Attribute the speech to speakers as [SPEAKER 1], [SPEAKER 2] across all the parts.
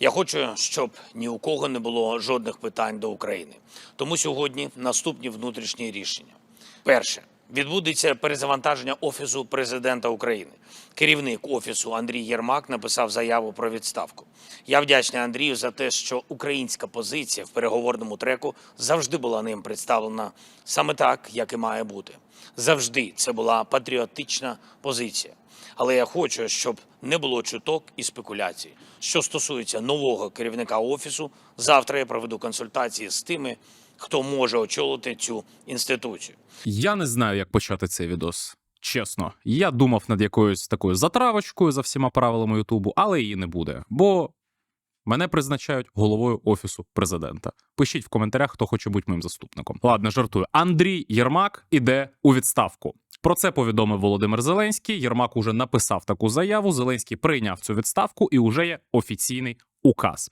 [SPEAKER 1] Я хочу, щоб ні у кого не було жодних питань до України. Тому сьогодні наступні внутрішні рішення. Перше. Відбудеться перезавантаження Офісу президента України. Керівник Офісу Андрій Єрмак написав заяву про відставку. Я вдячний Андрію за те, що українська позиція в переговорному треку завжди була ним представлена саме так, як і має бути. Завжди це була патріотична позиція. Але я хочу, щоб не було чуток і спекуляцій. Що стосується нового керівника офісу, завтра я проведу консультації з тими, хто може очолити цю інституцію.
[SPEAKER 2] Я не знаю, як почати цей відос. Чесно, я думав над якоюсь такою затравочкою за всіма правилами Ютубу, але її не буде, бо мене призначають головою офісу президента. Пишіть в коментарях, хто хоче бути моїм заступником. Ладно, жартую. Андрій Єрмак іде у відставку. Про це повідомив Володимир Зеленський. Єрмак уже написав таку заяву. Зеленський прийняв цю відставку і вже є офіційний указ.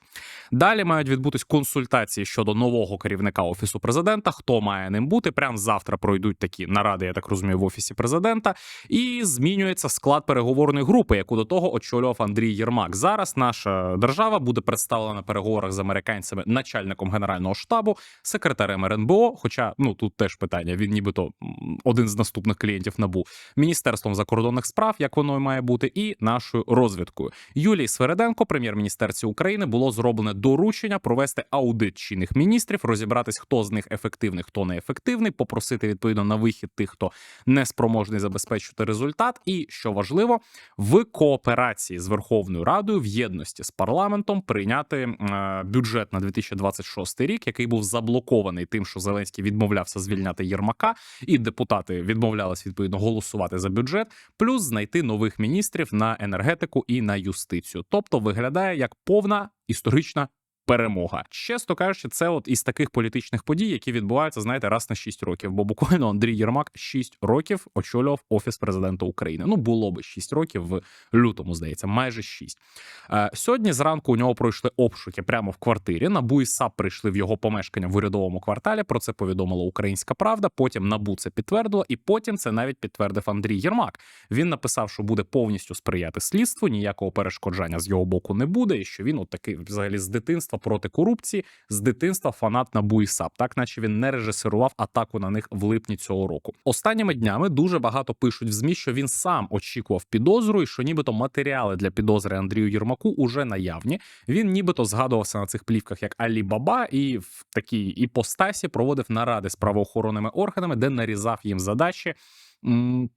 [SPEAKER 2] Далі мають відбутись консультації щодо нового керівника офісу президента. Хто має ним бути? Прямо завтра пройдуть такі наради, я так розумію, в офісі президента. І змінюється склад переговорної групи, яку до того очолював Андрій Єрмак. Зараз наша держава буде представлена на переговорах з американцями начальником генерального штабу, секретарем РНБО. Хоча ну тут теж питання. Він нібито один з наступних клієнтів набу міністерством закордонних справ, як воно має бути, і нашою розвідкою. Юлії Свереденко, прем'єр-міністерці України, було зроблене доручення провести аудит чинних міністрів, розібратись, хто з них ефективний, хто неефективний, попросити відповідно на вихід тих, хто не спроможний забезпечити результат. І що важливо, в кооперації з Верховною Радою в єдності з парламентом прийняти е, бюджет на 2026 рік, який був заблокований тим, що Зеленський відмовлявся звільняти Єрмака, і депутати відмовлялись відповідно голосувати за бюджет, плюс знайти нових міністрів на енергетику і на юстицію. Тобто виглядає як повна історична. Перемога, чесно кажучи, це от із таких політичних подій, які відбуваються, знаєте, раз на 6 років. Бо буквально Андрій Єрмак 6 років очолював офіс президента України. Ну було би 6 років в лютому, здається, майже 6. Е, сьогодні зранку у нього пройшли обшуки прямо в квартирі. Набу і САП прийшли в його помешкання в урядовому кварталі. Про це повідомила Українська Правда. Потім Набу це підтвердило, і потім це навіть підтвердив Андрій Єрмак. Він написав, що буде повністю сприяти слідству, ніякого перешкоджання з його боку не буде, і що він от такий взагалі з дитинства проти корупції, з дитинства фанат Набу і САП, так наче він не режисерував атаку на них в липні цього року. Останніми днями дуже багато пишуть в змі, що він сам очікував підозру, і що нібито матеріали для підозри Андрію Єрмаку уже наявні. Він нібито згадувався на цих плівках як Алі Баба, і в такій іпостасі проводив наради з правоохоронними органами, де нарізав їм задачі.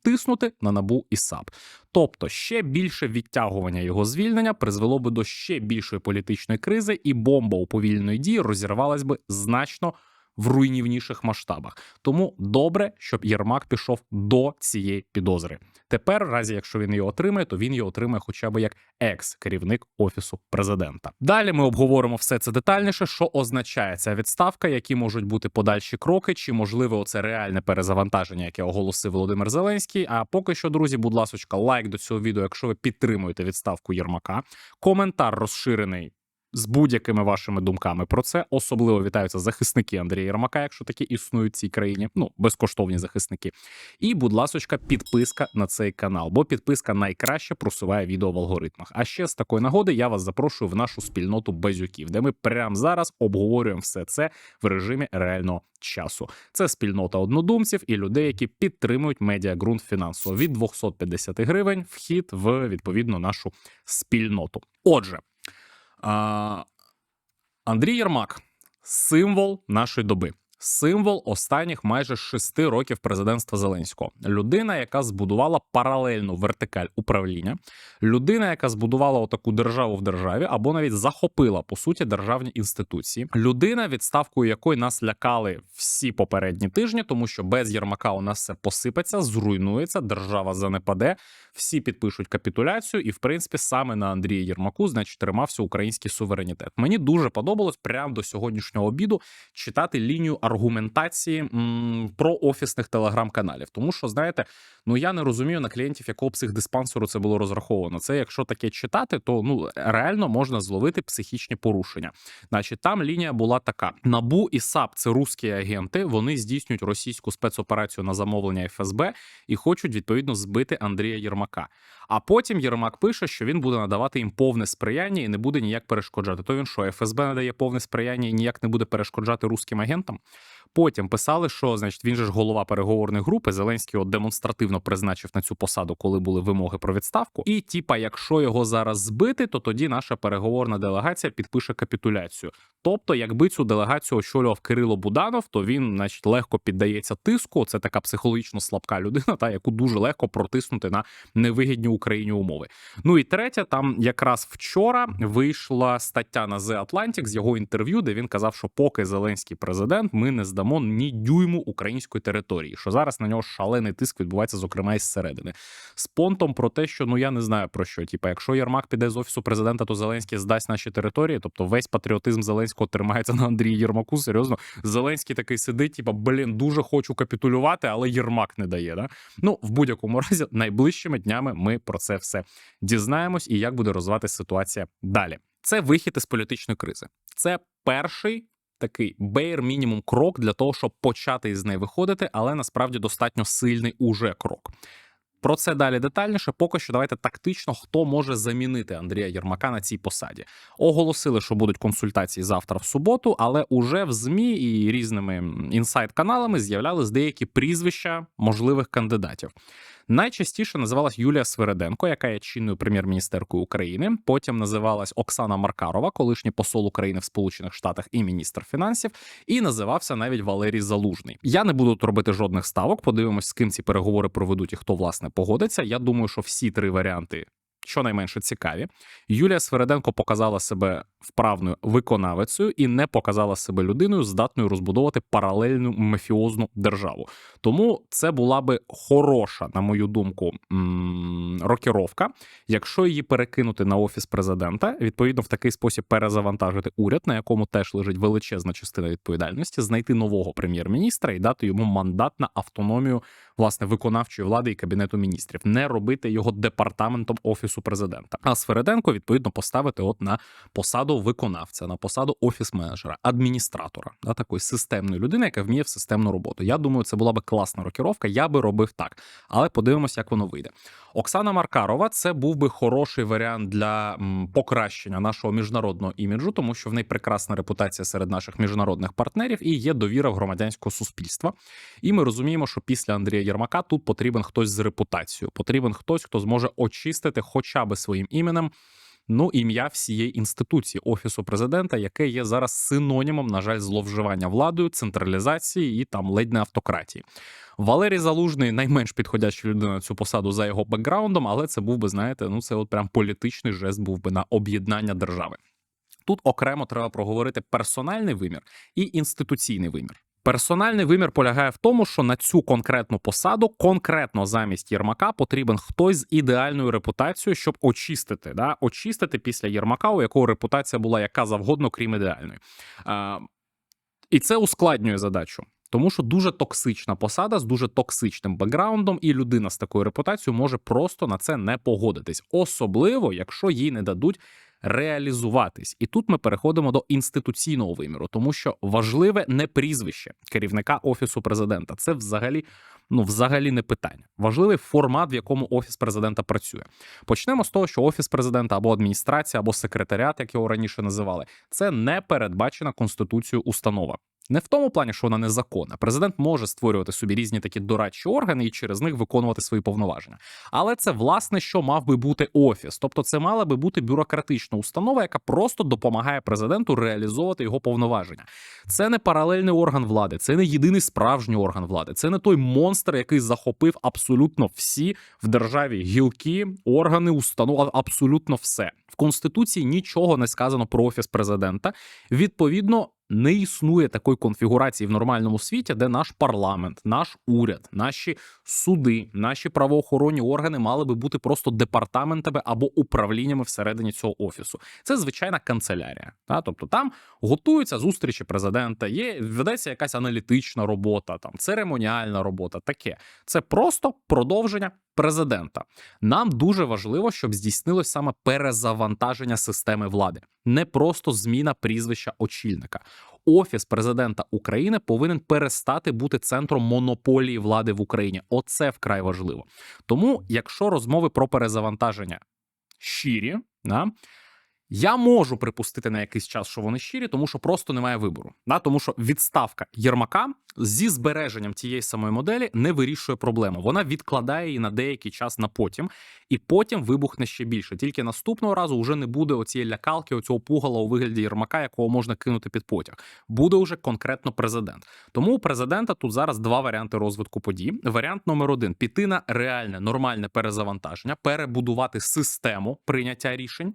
[SPEAKER 2] Тиснути на набу і САП, тобто ще більше відтягування його звільнення призвело би до ще більшої політичної кризи, і бомба уповільної дії розірвалась би значно в руйнівніших масштабах. Тому добре, щоб Єрмак пішов до цієї підозри. Тепер, разі якщо він її отримає, то він її отримає хоча б як екс-керівник офісу президента. Далі ми обговоримо все це детальніше, що означає ця відставка, які можуть бути подальші кроки, чи можливо це реальне перезавантаження, яке оголосив Володимир Зеленський. А поки що, друзі, будь ласка, лайк до цього відео, якщо ви підтримуєте відставку Єрмака. Коментар розширений з будь-якими вашими думками про це. Особливо вітаються захисники Андрія Єрмака, якщо такі існують в цій країні. Ну безкоштовні захисники. І, будь ласочка, підписка на цей канал, бо підписка найкраще просуває відео в алгоритмах. А ще з такої нагоди я вас запрошую в нашу спільноту Базюків, де ми прямо зараз обговорюємо все це в режимі реального часу. Це спільнота однодумців і людей, які підтримують медіагрунт фінансово від 250 гривень. Вхід в відповідно нашу спільноту. Отже. Андрій Єрмак символ нашої доби. Символ останніх майже шести років президентства Зеленського. Людина, яка збудувала паралельну вертикаль управління, людина, яка збудувала отаку державу в державі, або навіть захопила по суті державні інституції. Людина, відставкою якої нас лякали всі попередні тижні, тому що без Єрмака у нас все посипеться, зруйнується, держава занепаде, всі підпишуть капітуляцію, і в принципі саме на Андрія Єрмаку, значить, тримався український суверенітет. Мені дуже подобалось прямо до сьогоднішнього обіду читати лінію аргументації про офісних телеграм-каналів. Тому що, знаєте, ну я не розумію на клієнтів, якого психдиспансеру це було розраховано. Це якщо таке читати, то ну реально можна зловити психічні порушення. Значить, там лінія була така: набу і САП це русські агенти. Вони здійснюють російську спецоперацію на замовлення ФСБ і хочуть відповідно збити Андрія Єрмака. А потім Єрмак пише, що він буде надавати їм повне сприяння і не буде ніяк перешкоджати. То він що, ФСБ надає повне сприяння і ніяк не буде перешкоджати русським агентам. Потім писали, що значить він же ж голова переговорної групи. Зеленський його демонстративно призначив на цю посаду, коли були вимоги про відставку. І типа, якщо його зараз збити, то тоді наша переговорна делегація підпише капітуляцію. Тобто, якби цю делегацію очолював Кирило Буданов, то він, значить, легко піддається тиску. Це така психологічно слабка людина, та яку дуже легко протиснути на невигідні Україні умови. Ну і третє, там якраз вчора вийшла стаття на The Atlantic з його інтерв'ю, де він казав, що поки Зеленський президент, ми не здамо ні дюйму української території. Що зараз на нього шалений тиск відбувається, зокрема із середини. З понтом про те, що ну я не знаю про що. Типа, якщо Єрмак піде з офісу президента, то Зеленський здасть наші території. Тобто весь патріотизм Зеленського тримається на Андрії Єрмаку. Серйозно, Зеленський такий сидить, типа, блін, дуже хочу капітулювати, але Єрмак не дає. Да? Ну, в будь-якому разі, найближчими днями ми про це все дізнаємось і як буде розвиватися ситуація далі. Це вихід із політичної кризи. Це перший такий бейр мінімум крок для того, щоб почати із неї виходити, але насправді достатньо сильний уже крок. Про це далі детальніше. Поки що давайте тактично, хто може замінити Андрія Єрмака на цій посаді. Оголосили, що будуть консультації завтра в суботу, але уже в змі і різними інсайт-каналами з'являлись деякі прізвища можливих кандидатів. Найчастіше називалась Юлія Свереденко, яка є чинною прем'єр-міністеркою України. Потім називалась Оксана Маркарова, колишній посол України в Сполучених Штатах і міністр фінансів, і називався навіть Валерій Залужний. Я не буду робити жодних ставок. Подивимось, з ким ці переговори проведуть і хто власне погодиться. Я думаю, що всі три варіанти. Щонайменше цікаві, Юлія Свереденко показала себе вправною виконавицею і не показала себе людиною, здатною розбудовувати паралельну мафіозну державу. Тому це була би хороша, на мою думку, рокіровка, якщо її перекинути на офіс президента, відповідно в такий спосіб перезавантажити уряд, на якому теж лежить величезна частина відповідальності, знайти нового прем'єр-міністра і дати йому мандат на автономію власне виконавчої влади і кабінету міністрів, не робити його департаментом офісу президента. А Свереденко відповідно поставити от на посаду виконавця, на посаду офіс-менеджера, адміністратора, да, такої системної людини, яка вміє в системну роботу. Я думаю, це була би класна рокіровка. Я би робив так, але подивимося, як воно вийде. Оксана Маркарова це був би хороший варіант для покращення нашого міжнародного іміджу, тому що в неї прекрасна репутація серед наших міжнародних партнерів і є довіра в громадянського суспільства. І ми розуміємо, що після Андрія Єрмака тут потрібен хтось з репутацією, потрібен хтось, хто зможе очистити хоча би своїм іменем. Ну, ім'я всієї інституції офісу президента, яке є зараз синонімом, на жаль, зловживання владою, централізації і там ледь не автократії. Валерій Залужний найменш підходяща людина на цю посаду за його бекграундом, але це був би, знаєте, ну це от прям політичний жест був би на об'єднання держави. Тут окремо треба проговорити персональний вимір і інституційний вимір. Персональний вимір полягає в тому, що на цю конкретну посаду, конкретно замість Єрмака, потрібен хтось з ідеальною репутацією, щоб очистити, да, очистити після Єрмака, у якого репутація була яка завгодно, крім ідеальної. А, і це ускладнює задачу. Тому що дуже токсична посада з дуже токсичним бекграундом, і людина з такою репутацією може просто на це не погодитись, особливо якщо їй не дадуть реалізуватись. І тут ми переходимо до інституційного виміру, тому що важливе не прізвище керівника офісу президента. Це взагалі. Ну, взагалі не питання. Важливий формат, в якому офіс президента працює. Почнемо з того, що офіс президента або адміністрація, або секретаріат, як його раніше називали, це не передбачена конституцією установа. Не в тому плані, що вона незаконна. Президент може створювати собі різні такі дорадчі органи і через них виконувати свої повноваження. Але це власне, що мав би бути офіс. Тобто, це мала би бути бюрократична установа, яка просто допомагає президенту реалізовувати його повноваження. Це не паралельний орган влади, це не єдиний справжній орган влади. Це не той монстр, який захопив абсолютно всі в державі гілки, органи, установи, абсолютно все в конституції. Нічого не сказано про офіс президента. Відповідно. Не існує такої конфігурації в нормальному світі, де наш парламент, наш уряд, наші суди, наші правоохоронні органи мали би бути просто департаментами або управліннями всередині цього офісу. Це звичайна канцелярія. Та? Тобто там готуються зустрічі президента, є ведеться якась аналітична робота, там церемоніальна робота. Таке це просто продовження президента. Нам дуже важливо, щоб здійснилось саме перезавантаження системи влади, не просто зміна прізвища очільника. Офіс президента України повинен перестати бути центром монополії влади в Україні. Оце вкрай важливо. Тому, якщо розмови про перезавантаження щирі, да, я можу припустити на якийсь час, що вони щирі, тому що просто немає вибору. Да? Тому що відставка Єрмака зі збереженням тієї самої моделі не вирішує проблему. Вона відкладає її на деякий час на потім, і потім вибухне ще більше. Тільки наступного разу вже не буде оцієї лякалки, оцього пугала у вигляді Єрмака, якого можна кинути під потяг. Буде вже конкретно президент. Тому у президента тут зараз два варіанти розвитку подій. Варіант номер один піти на реальне нормальне перезавантаження, перебудувати систему прийняття рішень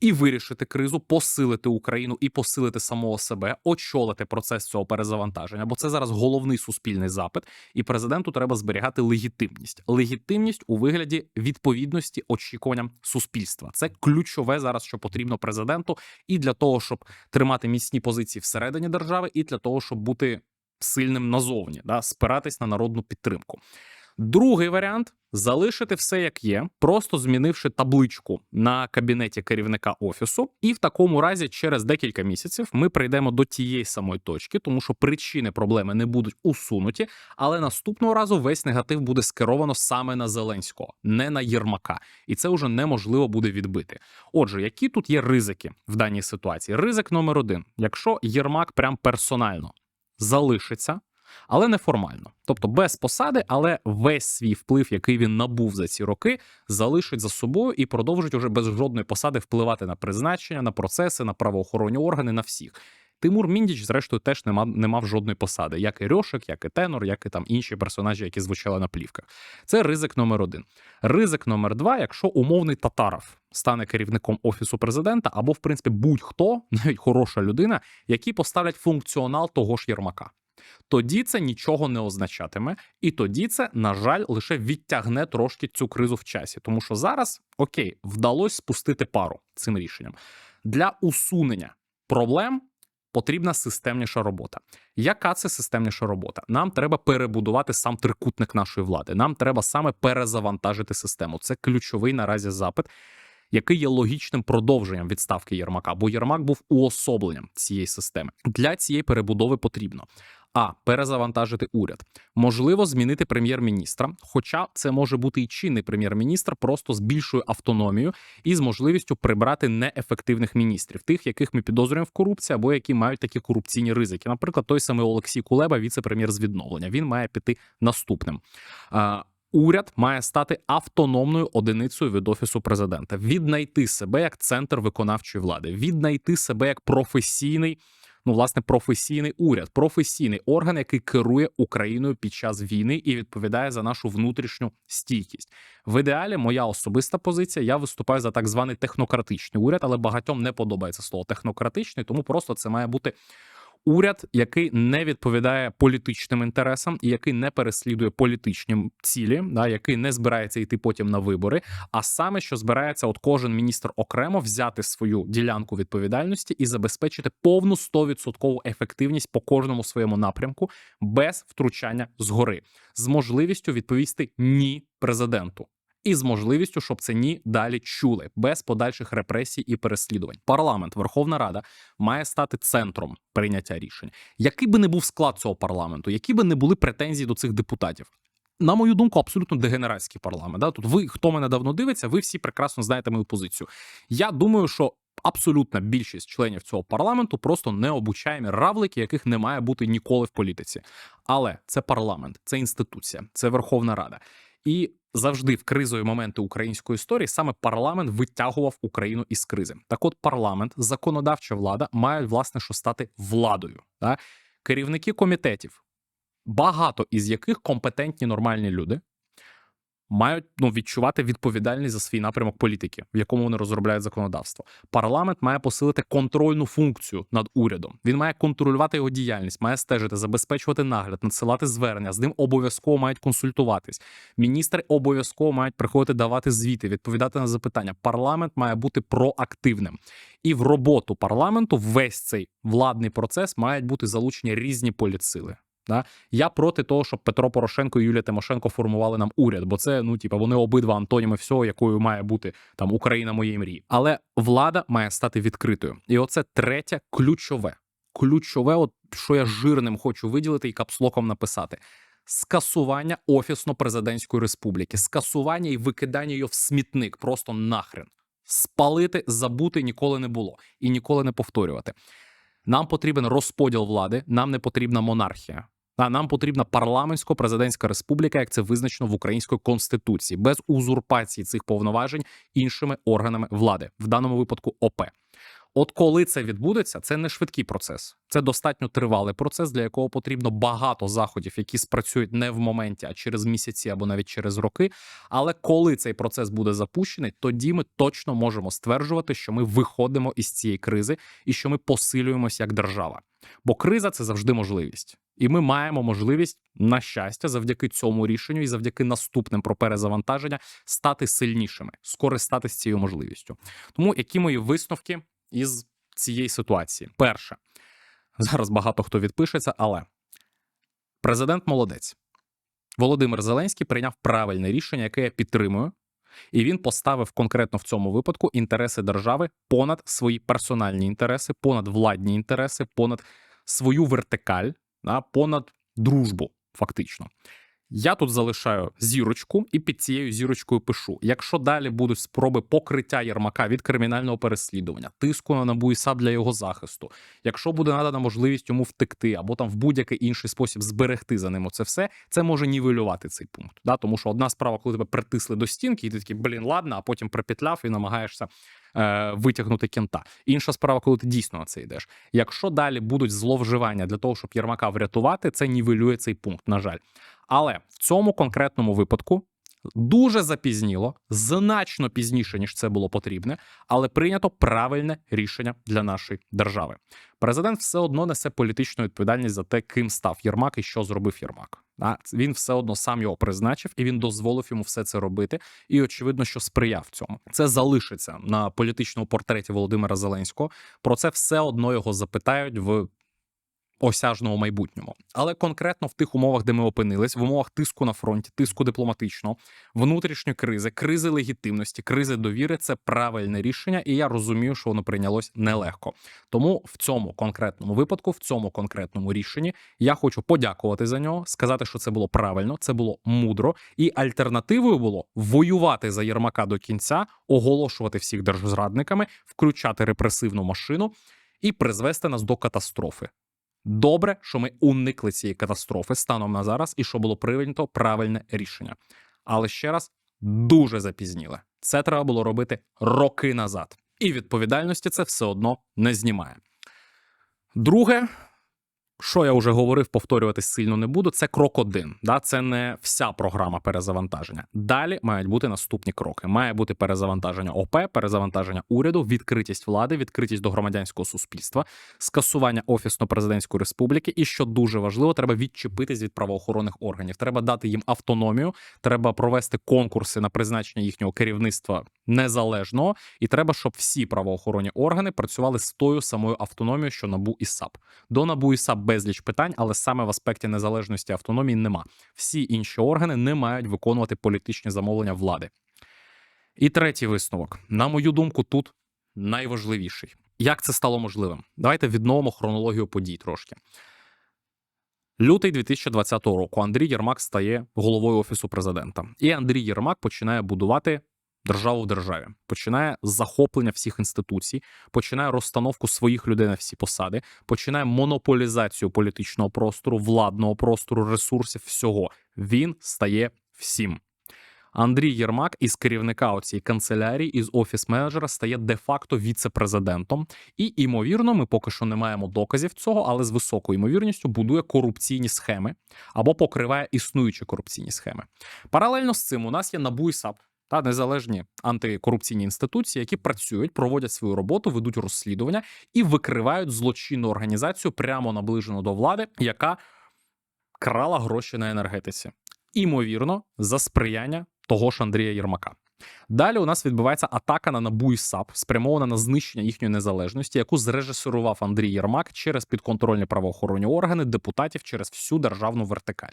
[SPEAKER 2] і вирішити кризу, посилити Україну і посилити самого себе, очолити процес цього перезавантаження. Бо це зараз головний суспільний запит, і президенту треба зберігати легітимність. Легітимність у вигляді відповідності очікуванням суспільства. Це ключове зараз, що потрібно президенту, і для того, щоб тримати міцні позиції всередині держави, і для того, щоб бути сильним назовні, да, спиратись на народну підтримку. Другий варіант залишити все як є, просто змінивши табличку на кабінеті керівника офісу, і в такому разі, через декілька місяців, ми прийдемо до тієї самої точки, тому що причини проблеми не будуть усунуті, але наступного разу весь негатив буде скеровано саме на Зеленського, не на Єрмака, і це вже неможливо буде відбити. Отже, які тут є ризики в даній ситуації? Ризик номер один: якщо Єрмак прям персонально залишиться але неформально. Тобто без посади, але весь свій вплив, який він набув за ці роки, залишить за собою і продовжить уже без жодної посади впливати на призначення, на процеси, на правоохоронні органи, на всіх. Тимур Міндіч, зрештою, теж не мав, не мав жодної посади, як і Рьошик, як і Тенор, як і там інші персонажі, які звучали на плівках. Це ризик номер один. Ризик номер два, якщо умовний Татаров стане керівником офісу президента, або, в принципі, будь-хто, навіть хороша людина, які поставлять функціонал того ж Єрмака тоді це нічого не означатиме, і тоді це, на жаль, лише відтягне трошки цю кризу в часі. Тому що зараз окей, вдалося спустити пару цим рішенням для усунення проблем. Потрібна системніша робота. Яка це системніша робота? Нам треба перебудувати сам трикутник нашої влади. Нам треба саме перезавантажити систему. Це ключовий наразі запит, який є логічним продовженням відставки Єрмака, бо Єрмак був уособленням цієї системи. Для цієї перебудови потрібно а перезавантажити уряд, можливо, змінити прем'єр-міністра. Хоча це може бути і чинний прем'єр-міністр, просто з більшою автономією і з можливістю прибрати неефективних міністрів, тих, яких ми підозрюємо в корупції, або які мають такі корупційні ризики. Наприклад, той самий Олексій Кулеба, віце-прем'єр з відновлення. Він має піти наступним. Уряд має стати автономною одиницею від офісу президента, віднайти себе як центр виконавчої влади, віднайти себе як професійний ну власне професійний уряд, професійний орган, який керує Україною під час війни і відповідає за нашу внутрішню стійкість. В ідеалі моя особиста позиція. Я виступаю за так званий технократичний уряд, але багатьом не подобається слово технократичний, тому просто це має бути уряд, який не відповідає політичним інтересам і який не переслідує політичні цілі, да який не збирається йти потім на вибори, а саме що збирається, от кожен міністр окремо взяти свою ділянку відповідальності і забезпечити повну 100% ефективність по кожному своєму напрямку без втручання згори, з можливістю відповісти ні президенту і з можливістю, щоб це ні далі чули без подальших репресій і переслідувань. Парламент, Верховна Рада має стати центром прийняття рішень. Який би не був склад цього парламенту, які би не були претензії до цих депутатів. На мою думку, абсолютно дегенератський парламент. Да? Тут ви, хто мене давно дивиться, ви всі прекрасно знаєте мою позицію. Я думаю, що абсолютна більшість членів цього парламенту просто необучаємі равлики, яких не має бути ніколи в політиці. Але це парламент, це інституція, це Верховна Рада. І завжди в кризові моменти української історії саме парламент витягував Україну із кризи. Так, от парламент, законодавча влада мають власне що стати владою. Так? Керівники комітетів, багато із яких компетентні нормальні люди. Мають ну, відчувати відповідальність за свій напрямок політики, в якому вони розробляють законодавство. Парламент має посилити контрольну функцію над урядом. Він має контролювати його діяльність, має стежити, забезпечувати нагляд, надсилати звернення. З ним обов'язково мають консультуватись. Міністри обов'язково мають приходити давати звіти, відповідати на запитання. Парламент має бути проактивним. І в роботу парламенту весь цей владний процес мають бути залучені різні політсили. Да? Я проти того, щоб Петро Порошенко і Юлія Тимошенко формували нам уряд, бо це ну типа вони обидва антоніми всього, якою має бути там Україна моєї мрії. Але влада має стати відкритою. І оце третє ключове. Ключове, от що я жирним хочу виділити і капслоком написати. Скасування офісно-президентської республіки, скасування і викидання її в смітник, просто нахрен. Спалити, забути ніколи не було і ніколи не повторювати. Нам потрібен розподіл влади, нам не потрібна монархія. А нам потрібна парламентсько-президентська республіка, як це визначено в українській конституції, без узурпації цих повноважень іншими органами влади, в даному випадку ОП. От коли це відбудеться, це не швидкий процес, це достатньо тривалий процес, для якого потрібно багато заходів, які спрацюють не в моменті, а через місяці або навіть через роки. Але коли цей процес буде запущений, тоді ми точно можемо стверджувати, що ми виходимо із цієї кризи і що ми посилюємося як держава. Бо криза це завжди можливість, і ми маємо можливість, на щастя, завдяки цьому рішенню і завдяки наступним про перезавантаження стати сильнішими, скористатися цією можливістю. Тому які мої висновки із цієї ситуації? Перше, зараз багато хто відпишеться, але президент молодець. Володимир Зеленський прийняв правильне рішення, яке я підтримую, і він поставив конкретно в цьому випадку інтереси держави понад свої персональні інтереси, понад владні інтереси, понад свою вертикаль, понад дружбу, фактично. Я тут залишаю зірочку і під цією зірочкою пишу: якщо далі будуть спроби покриття Єрмака від кримінального переслідування, тиску на НАБУ і САП для його захисту, якщо буде надана можливість йому втекти або там в будь-який інший спосіб зберегти за ним оце все, це може нівелювати цей пункт. Да? Тому що одна справа, коли тебе притисли до стінки, і ти такий, блін, ладно, а потім припетляв і намагаєшся е, витягнути кінта. Інша справа, коли ти дійсно на це йдеш. Якщо далі будуть зловживання для того, щоб Єрмака врятувати, це нівелює цей пункт, на жаль. Але в цьому конкретному випадку дуже запізніло, значно пізніше ніж це було потрібне, але прийнято правильне рішення для нашої держави. Президент все одно несе політичну відповідальність за те, ким став Єрмак і що зробив Єрмак. А він все одно сам його призначив і він дозволив йому все це робити. І очевидно, що сприяв цьому. Це залишиться на політичному портреті Володимира Зеленського. Про це все одно його запитають в осяжному майбутньому. Але конкретно в тих умовах, де ми опинились, в умовах тиску на фронті, тиску дипломатичного, внутрішньої кризи, кризи легітимності, кризи довіри це правильне рішення, і я розумію, що воно прийнялось нелегко. Тому в цьому конкретному випадку, в цьому конкретному рішенні, я хочу подякувати за нього, сказати, що це було правильно, це було мудро, і альтернативою було воювати за Єрмака до кінця, оголошувати всіх держзрадниками, включати репресивну машину і призвести нас до катастрофи. Добре, що ми уникли цієї катастрофи станом на зараз, і що було прийнято правильне рішення. Але ще раз дуже запізніле. Це треба було робити роки назад. І відповідальності це все одно не знімає. Друге, що я вже говорив, повторюватись сильно не буду. Це крок один. Да? Це не вся програма перезавантаження. Далі мають бути наступні кроки. Має бути перезавантаження ОП, перезавантаження уряду, відкритість влади, відкритість до громадянського суспільства, скасування офісно-президентської республіки. І що дуже важливо, треба відчепитись від правоохоронних органів. Треба дати їм автономію, треба провести конкурси на призначення їхнього керівництва незалежного, і треба, щоб всі правоохоронні органи працювали з тою самою автономією, що набу і САП. До набу і САП безліч питань, але саме в аспекті незалежності автономії нема. Всі інші органи не мають виконувати політичні замовлення влади. І третій висновок, на мою думку, тут найважливіший. Як це стало можливим? Давайте відновимо хронологію подій трошки. Лютий 2020 року Андрій Єрмак стає головою офісу президента, і Андрій Єрмак починає будувати державу в державі, починає захоплення всіх інституцій, починає розстановку своїх людей на всі посади, починає монополізацію політичного простору, владного простору, ресурсів, всього. Він стає всім. Андрій Єрмак із керівника оцієї канцелярії із офіс менеджера стає де-факто віце-президентом. І ймовірно, ми поки що не маємо доказів цього, але з високою ймовірністю будує корупційні схеми або покриває існуючі корупційні схеми. Паралельно з цим у нас є НАБУ і САП та незалежні антикорупційні інституції, які працюють, проводять свою роботу, ведуть розслідування і викривають злочинну організацію прямо наближену до влади, яка крала гроші на енергетиці. Імовірно, за сприяння того ж Андрія Єрмака. Далі у нас відбувається атака на НАБУ і САП, спрямована на знищення їхньої незалежності, яку зрежисерував Андрій Єрмак через підконтрольні правоохоронні органи, депутатів через всю державну вертикаль.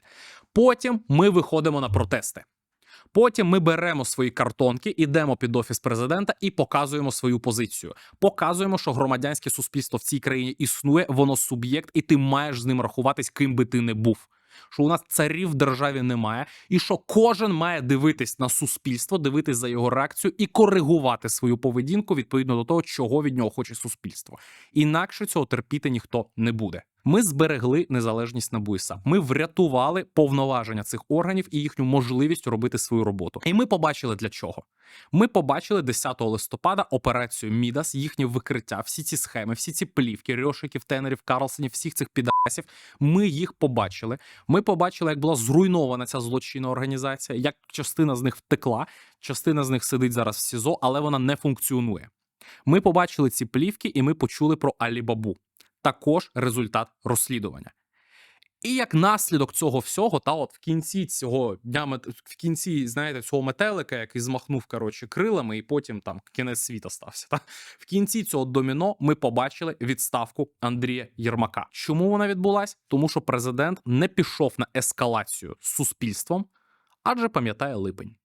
[SPEAKER 2] Потім ми виходимо на протести. Потім ми беремо свої картонки, ідемо під офіс президента і показуємо свою позицію. Показуємо, що громадянське суспільство в цій країні існує, воно суб'єкт, і ти маєш з ним рахуватись, ким би ти не був. Що у нас царів в державі немає, і що кожен має дивитись на суспільство, дивитись за його реакцію і коригувати свою поведінку відповідно до того, чого від нього хоче суспільство. Інакше цього терпіти ніхто не буде. Ми зберегли незалежність НАБУ і. Ми врятували повноваження цих органів і їхню можливість робити свою роботу. І ми побачили для чого. Ми побачили 10 листопада операцію Мідас, їхнє викриття, всі ці схеми, всі ці плівки, Рьошиків, Тенерів, Карлсонів, всіх цих підасів. Ми їх побачили. Ми побачили, як була зруйнована ця злочинна організація, як частина з них втекла, частина з них сидить зараз в СІЗО, але вона не функціонує. Ми побачили ці плівки, і ми почули про Алібабу. Також результат розслідування. І як наслідок цього всього, та от в кінці цього дня в кінці, знаєте, цього метелика, який змахнув коротше крилами, і потім там кінець світа стався. Та в кінці цього доміно ми побачили відставку Андрія Єрмака. Чому вона відбулась? Тому що президент не пішов на ескалацію з суспільством, адже пам'ятає липень.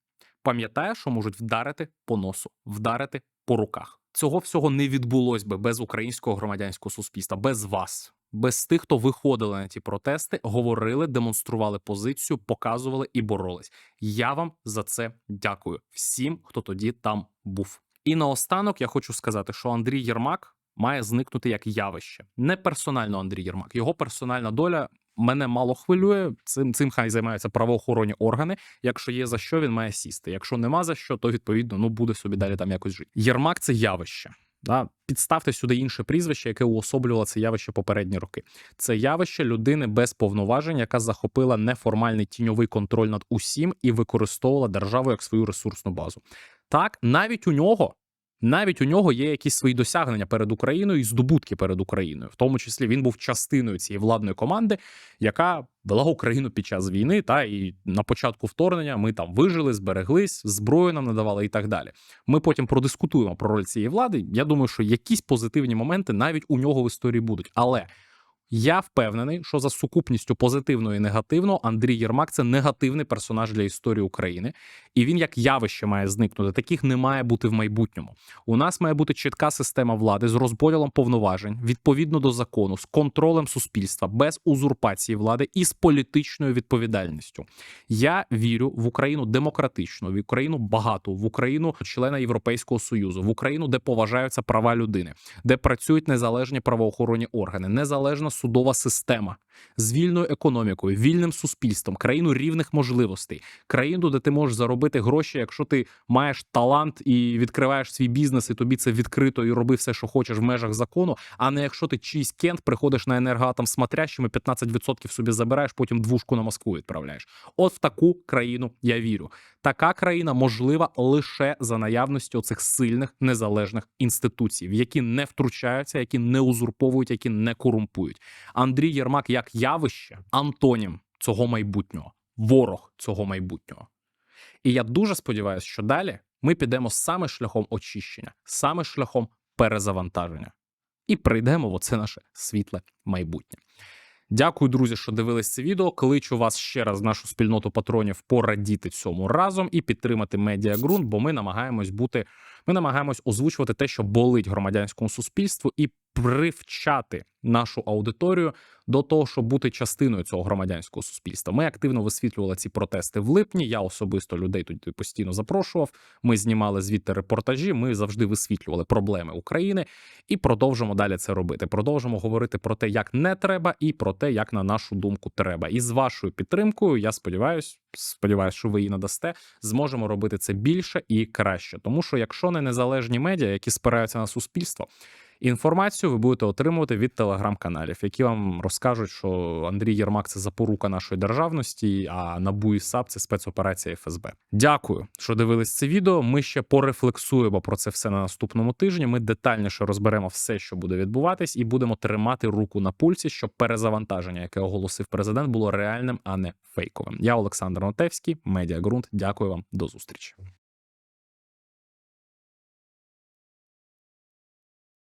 [SPEAKER 2] Пам'ятає, що можуть вдарити по носу, вдарити по руках. Цього всього не відбулось би без українського громадянського суспільства, без вас, без тих, хто виходили на ті протести, говорили, демонстрували позицію, показували і боролись. Я вам за це дякую всім, хто тоді там був. І наостанок я хочу сказати, що Андрій Єрмак має зникнути як явище, не персонально Андрій Єрмак. Його персональна доля мене мало хвилює. Цим цим хай займаються правоохоронні органи. Якщо є за що, він має сісти. Якщо нема за що, то відповідно ну буде собі далі там якось жити. Єрмак це явище. Да? Підставте сюди інше прізвище, яке уособлювало це явище попередні роки. Це явище людини без повноважень, яка захопила неформальний тіньовий контроль над усім і використовувала державу як свою ресурсну базу. Так, навіть у нього. Навіть у нього є якісь свої досягнення перед Україною і здобутки перед Україною, в тому числі він був частиною цієї владної команди, яка вела Україну під час війни. Та і на початку вторгнення ми там вижили, збереглись, зброю нам надавали і так далі. Ми потім продискутуємо про роль цієї влади. Я думаю, що якісь позитивні моменти навіть у нього в історії будуть. Але я впевнений, що за сукупністю позитивного і негативного Андрій Єрмак це негативний персонаж для історії України, і він як явище має зникнути. Таких не має бути в майбутньому. У нас має бути чітка система влади з розподілом повноважень відповідно до закону, з контролем суспільства, без узурпації влади і з політичною відповідальністю. Я вірю в Україну демократичну, в Україну багату, в Україну члена Європейського союзу, в Україну, де поважаються права людини, де працюють незалежні правоохоронні органи, незалежна судова система з вільною економікою, вільним суспільством, країну рівних можливостей, країну, де ти можеш заробити гроші, якщо ти маєш талант і відкриваєш свій бізнес, і тобі це відкрито і роби все, що хочеш в межах закону. А не якщо ти чийсь кент приходиш на енергоатом смотрящими, 15% собі забираєш, потім двушку на Москву відправляєш. От в таку країну я вірю. Така країна можлива лише за наявності оцих сильних незалежних інституцій, які не втручаються, які не узурповують, які не корумпують. Андрій Єрмак як явище, антонім цього майбутнього, ворог цього майбутнього. І я дуже сподіваюся, що далі ми підемо саме шляхом очищення, саме шляхом перезавантаження, і прийдемо в оце наше світле майбутнє. Дякую, друзі, що дивились це відео. Кличу вас ще раз в нашу спільноту патронів порадіти цьому разом і підтримати медіагрунт, бо ми намагаємось бути, ми намагаємось озвучувати те, що болить громадянському суспільству, і привчати нашу аудиторію до того, щоб бути частиною цього громадянського суспільства. Ми активно висвітлювали ці протести в липні. Я особисто людей туди постійно запрошував. Ми знімали звідти репортажі. Ми завжди висвітлювали проблеми України і продовжимо далі це робити. Продовжимо говорити про те, як не треба, і про те, як на нашу думку треба. І з вашою підтримкою, я сподіваюся, сподіваюся, що ви її надасте. Зможемо робити це більше і краще. Тому що, якщо не незалежні медіа, які спираються на суспільство. Інформацію ви будете отримувати від телеграм-каналів, які вам розкажуть, що Андрій Єрмак це запорука нашої державності, а НАБУ і САП це спецоперація ФСБ. Дякую, що дивились це відео. Ми ще порефлексуємо про це все на наступному тижні. Ми детальніше розберемо все, що буде відбуватись, і будемо тримати руку на пульсі, щоб перезавантаження, яке оголосив президент, було реальним, а не фейковим. Я Олександр Нотевський, Медіагрунт. Дякую вам, до зустрічі.